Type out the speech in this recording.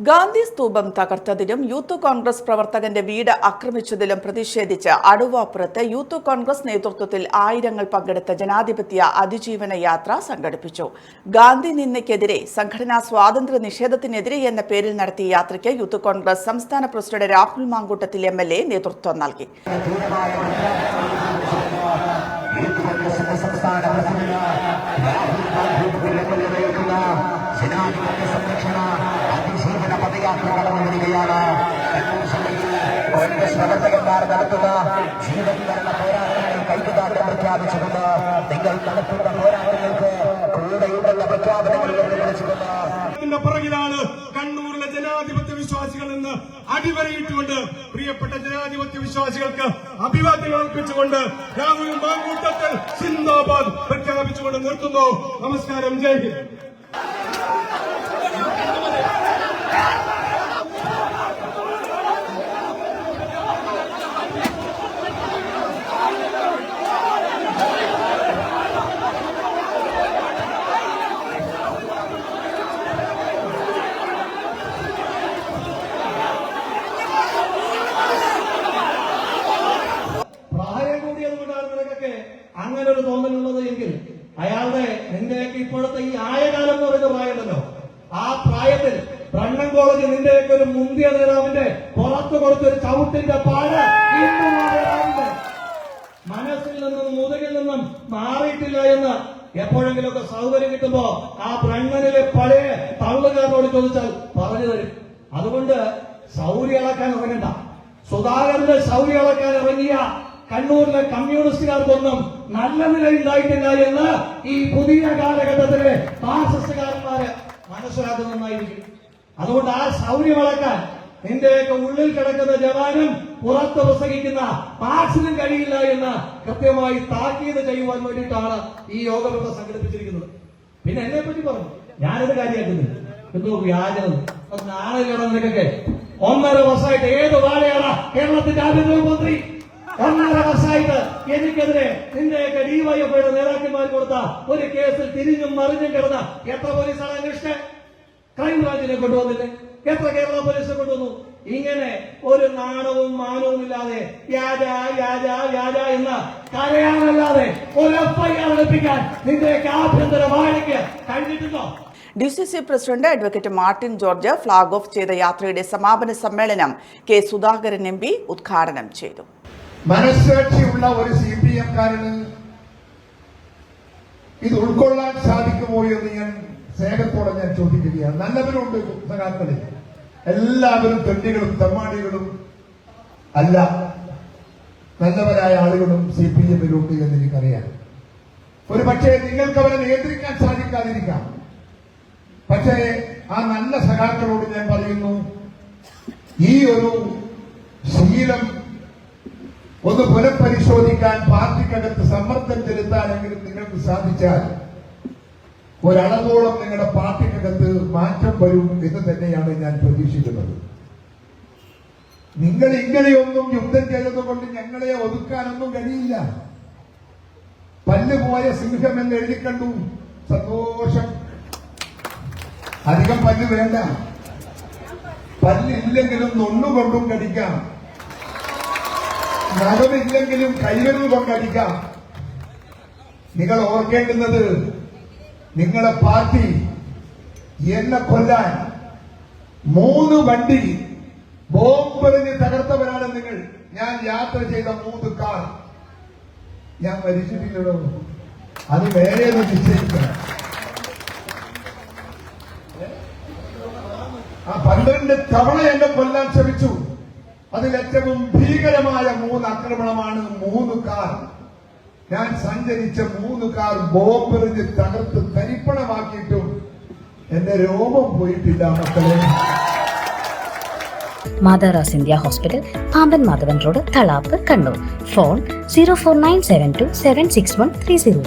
ഗാന്ധി സ്തൂപം തകർത്തതിലും യൂത്ത് കോൺഗ്രസ് പ്രവർത്തകന്റെ വീട് ആക്രമിച്ചതിലും പ്രതിഷേധിച്ച് അടുവാപ്പുറത്ത് യൂത്ത് കോൺഗ്രസ് നേതൃത്വത്തിൽ ആയിരങ്ങൾ പങ്കെടുത്ത ജനാധിപത്യ അതിജീവന യാത്ര സംഘടിപ്പിച്ചു. ഗാന്ധി നിന്ദയ്ക്കെതിരെ സംഘടനാ സ്വാതന്ത്ര്യ നിഷേധത്തിനെതിരെ എന്ന പേരിൽ നടത്തിയ യാത്രയ്ക്ക് യൂത്ത് കോൺഗ്രസ് സംസ്ഥാന president Rahul Mankootathil M L A നേതൃത്വം നൽകി രാഹുൽ ഗാന്ധി നയിക്കുന്ന ജനാധിപത്യ സംരക്ഷണ അതിജീവന പദയാത്ര കടന്നു വരികയാണ് കണ്ണൂർ ജില്ലയിൽ കോൺഗ്രസ് പ്രവർത്തകന്മാർ ജീവൻ മരണ പോരാട്ടങ്ങൾ കൈകുതാട്ടം പ്രഖ്യാപിച്ചുകൊണ്ട് നിങ്ങൾ നടത്തുന്ന പോരാട്ടങ്ങൾക്ക് കൂടെയുണ്ടെന്ന പ്രഖ്യാപനങ്ങൾ നിർവഹിച്ചുകൊണ്ട് പുറകിലാണ് കണ്ണൂരിലെ ജനാധിപത്യ വിശ്വാസികൾ എന്ന് അടിവരയിട്ടുകൊണ്ട് പ്രിയപ്പെട്ട ജനാധിപത്യ വിശ്വാസികൾക്ക് അഭിവാദ്യങ്ങൾ അർപ്പിച്ചുകൊണ്ട് രാഹുൽ മാങ്കൂട്ടത്തിൽ സിന്ദാബാദ് പ്രഖ്യാപിച്ചുകൊണ്ട് നിർത്തുന്നു. നമസ്കാരം. ജയ് അങ്ങനെ ഒരു തോന്നലുള്ളത് എങ്കിൽ അയാളുടെ നിന്റെയൊക്കെ ഇപ്പോഴത്തെ ഈ ആയകാലം എന്ന് പറയുന്ന പ്രായമുണ്ടല്ലോ. ആ പ്രായത്തിൽ ബ്രണ്ണൻ കോളേജ് നിന്റെയൊക്കെ ഒരു മുന്തിയ നേതാവിന്റെ പുറത്തു കൊടുത്തൊരു ചവിട്ടിന്റെ പാല മനസ്സിൽ നിന്നും മുതുകിൽ നിന്നും മാറിയിട്ടില്ല എന്ന് എപ്പോഴെങ്കിലുമൊക്കെ സൗകര്യം കിട്ടുമ്പോ ആ ബ്രണ്ണനിലെ പഴയ തള്ളുകാരനോട് ചോദിച്ചാൽ പറഞ്ഞു തരും. അതുകൊണ്ട് സൗരി അളക്കാൻ ഇറങ്ങണ്ട. സുധാകരന്റെ സൗരി അളക്കാൻ ഇറങ്ങിയ കണ്ണൂരിലെ കമ്മ്യൂണിസ്റ്റുകാർക്കൊന്നും നല്ല നില ഉണ്ടായിട്ടില്ല എന്ന് ഈ പുതിയ കാലഘട്ടത്തിലെ ഫാസിസ്റ്റുകാരന്മാര് മനസ്സിലാക്കുന്നുണ്ടായിരിക്കും അതുകൊണ്ട് ആ സൗര്യം അളക്കാൻ നിന്റെയൊക്കെ ഉള്ളിൽ കിടക്കുന്ന ജവാനും പുറത്ത് പ്രസംഗിക്കുന്ന പാർസിനും കഴിയില്ല എന്ന് കൃത്യമായി താക്കീത് ചെയ്യുവാൻ വേണ്ടിയിട്ടാണ് ഈ യോഗം ഇവിടെ സംഘടിപ്പിച്ചിരിക്കുന്നത്. പിന്നെ എന്നെ പറ്റി പറഞ്ഞു. ഞാനത് കാര്യമാക്കുന്നില്ല. എന്തോ വ്യാജനം നാളെ നിനക്കൊക്കെ. ഒന്നര വർഷമായിട്ട് ഏത് വാഴയാണ് കേരളത്തിന്റെ ആഭ്യന്തരമന്ത്രി? ഒന്നര വർഷമായിട്ട് എനിക്കെതിരെ നിന്റെയൊക്കെ ഡിവൈഎഫ്ഐയുടെ നേതാക്കന്മാർ കൊടുത്ത ഒരു കേസിൽ തിരിഞ്ഞും മറിഞ്ഞും കിടന്ന എത്ര പോലീസാണ് അന്വേഷിച്ചത് ക്രൈംബ്രാഞ്ചിനെ കൊണ്ടുവന്നില്ലേ? എത്ര കേരള പോലീസിനെ കൊണ്ടുവന്നു? ഇങ്ങനെ ഒരു നാണവും മാനവും ഇല്ലാതെ എന്ന് കരയാനല്ലാതെ ഒരു എഫ്ഐആർ എടുപ്പിക്കാൻ നിന്റെയൊക്കെ ആഭ്യന്തര വാഴയ്ക്ക് കഴിഞ്ഞിട്ടുണ്ടോ? D C C president advocate Martin George flag off ചെയ്ത യാത്രയുടെ സമാപന സമ്മേളനം കെ സുധാകരൻ എം പി ഉദ്ഘാടനം ചെയ്തു. മനസ്സാക്ഷിയുള്ള ഒരു സി പി എംകാരന് ഇത് ഉൾക്കൊള്ളാൻ സാധിക്കുമോ എന്ന് ഞാൻ സ്നേഹത്തോടെ ഞാൻ ചോദിക്കുകയാണ്. നല്ലവരുണ്ട് സഖാക്കളിൽ എല്ലാവരും തെണ്ടികളും തെമ്മാടികളും അല്ല. നല്ലവരായ ആളുകളും സി പി എമ്മിലുണ്ട് എന്ന് എനിക്കറിയാം. ഒരു പക്ഷേ നിങ്ങൾക്ക് അവരെ നിയന്ത്രിക്കാൻ സാധിക്കാതിരിക്കാം. പക്ഷേ ആ നല്ല സഖാക്കളോട് ഞാൻ പറയുന്നു ഈ ഒരു ശീലം ഒന്ന് പുനഃപരിശോധിക്കാൻ പാർട്ടിക്കകത്ത് സമ്മർദ്ദം ചെലുത്താനെങ്കിലും നിങ്ങൾക്ക് സാധിച്ചാൽ ഒരളവോളം നിങ്ങളുടെ പാർട്ടിക്കകത്ത് മാറ്റം വരും എന്ന് തന്നെയാണ് ഞാൻ പ്രതീക്ഷിക്കുന്നത്. നിങ്ങൾ ഇങ്ങനെയൊന്നും യുദ്ധം ചെയ്തതുകൊണ്ട് ഞങ്ങളെ ഒതുക്കാനൊന്നും കഴിയില്ല. പല്ലുപോയ സിംഹം എന്ന് എഴുതി കണ്ടു. സന്തോഷം. അധികം പല്ല് വേണ്ട. പല്ലില്ലെങ്കിലും നൊണ്ണുകൊണ്ടും കടിക്കാം. നഖമില്ലെങ്കിലും കൈവിരൽ കൊണ്ടടിക്കാം നിങ്ങൾ ഓർക്കേണ്ടുന്നത് നിങ്ങളെ പാർട്ടി എന്നെ കൊല്ലാൻ മൂന്ന് വണ്ടി ബോംബെറിഞ്ഞ് തകർത്തവരാണ് നിങ്ങൾ. ഞാൻ യാത്ര ചെയ്ത മൂന്ന് കാർ. ഞാൻ മരിച്ചിട്ടില്ലല്ലോ അത് വേറെ ഒന്ന് നിശ്ചയിക്കണം ആ പന്ത്രണ്ട് തവണ എന്നെ കൊല്ലാൻ ശ്രമിച്ചു. അതിൽ ഏറ്റവും ഭീകരമായ മൂന്ന് ആക്രമണമാണ് മൂന്ന് കാർ. ഞാൻ സഞ്ചരിച്ച മൂന്ന് കാർ ബോംബെറിഞ്ഞ് തകർത്ത് തരിപ്പണമാക്കിയിട്ടും എന്റെ രോമം പോയിട്ടില്ല മക്കളെ. മാതാറാസ് India hospital Pamban Madhavan road Thalap Kannur. Phone zero four nine seven two seven six one three zero